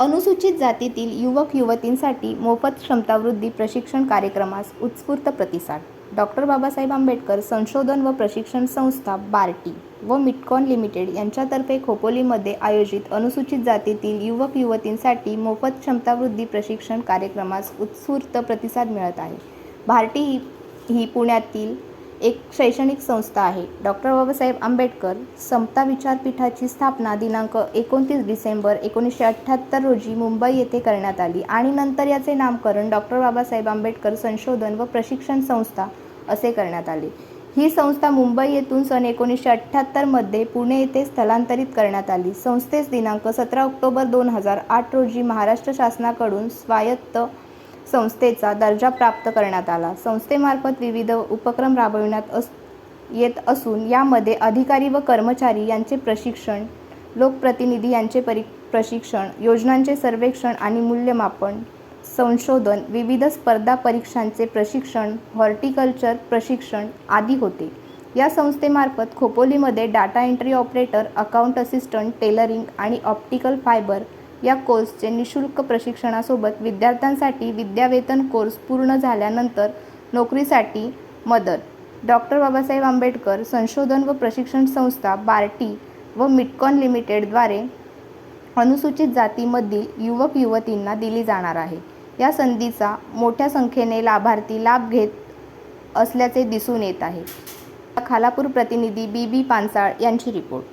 अनुसूचित जातीतील युवक युवतींसाठी मोफत क्षमतावृद्धी प्रशिक्षण कार्यक्रमास उत्स्फूर्त प्रतिसाद. डॉक्टर बाबासाहेब आंबेडकर संशोधन व प्रशिक्षण संस्था बार्टी व मिटकॉन लिमिटेड यांच्यातर्फे खोपोलीमध्ये आयोजित अनुसूचित जातीतील युवक युवतींसाठी मोफत क्षमतावृद्धी प्रशिक्षण कार्यक्रमास उत्स्फूर्त प्रतिसाद मिळत आहे. भारती ही ही पुण्यातील एक शैक्षणिक संस्था आहे. डॉक्टर बाबासाहेब आंबेडकर समता विचारपीठाची स्थापना दिनांक एकोणतीस डिसेंबर एकोणीसशे अठ्ठ्याहत्तर रोजी मुंबई येथे करण्यात आली आणि नंतर याचे नामकरण डॉक्टर बाबासाहेब आंबेडकर संशोधन व प्रशिक्षण संस्था असे करण्यात आले. ही संस्था मुंबई येथून सन एकोणीसशे अठ्ठ्याहत्तरमध्ये पुणे येथे स्थलांतरित करण्यात आली. संस्थेस दिनांक सतरा ऑक्टोबर दोन हजार आठ रोजी महाराष्ट्र शासनाकडून स्वायत्त संस्थेचा दर्जा प्राप्त करण्यात आला. संस्थेमार्फत विविध उपक्रम राबविण्यात अस येत असून यामध्ये अधिकारी व कर्मचारी यांचे प्रशिक्षण लोकप्रतिनिधी यांचे परी प्रशिक्षण योजनांचे सर्वेक्षण आणि मूल्यमापन संशोधन विविध स्पर्धा परीक्षांचे प्रशिक्षण हॉर्टिकल्चर प्रशिक्षण आदी होते. या संस्थेमार्फत खोपोलीमध्ये data entry operator account assistant tailoring आणि ऑप्टिकल फायबर या कोर्सचे निशुल्क प्रशिक्षणासोबत विद्यार्थ्यांसाठी विद्यावेतन कोर्स पूर्ण झाल्यानंतर नोकरीसाठी मदत. डॉक्टर बाबासाहेब आंबेडकर संशोधन व प्रशिक्षण संस्था बार्टी व मिटकॉन लिमिटेडद्वारे अनुसूचित जातीमधील युवक युवतींना दिली जाणार आहे. या संधीचा मोठ्या संख्येने लाभार्थी लाभ घेत असल्याचे दिसून येत आहे. खालापूर प्रतिनिधी बी बी पानसाळ यांची रिपोर्ट.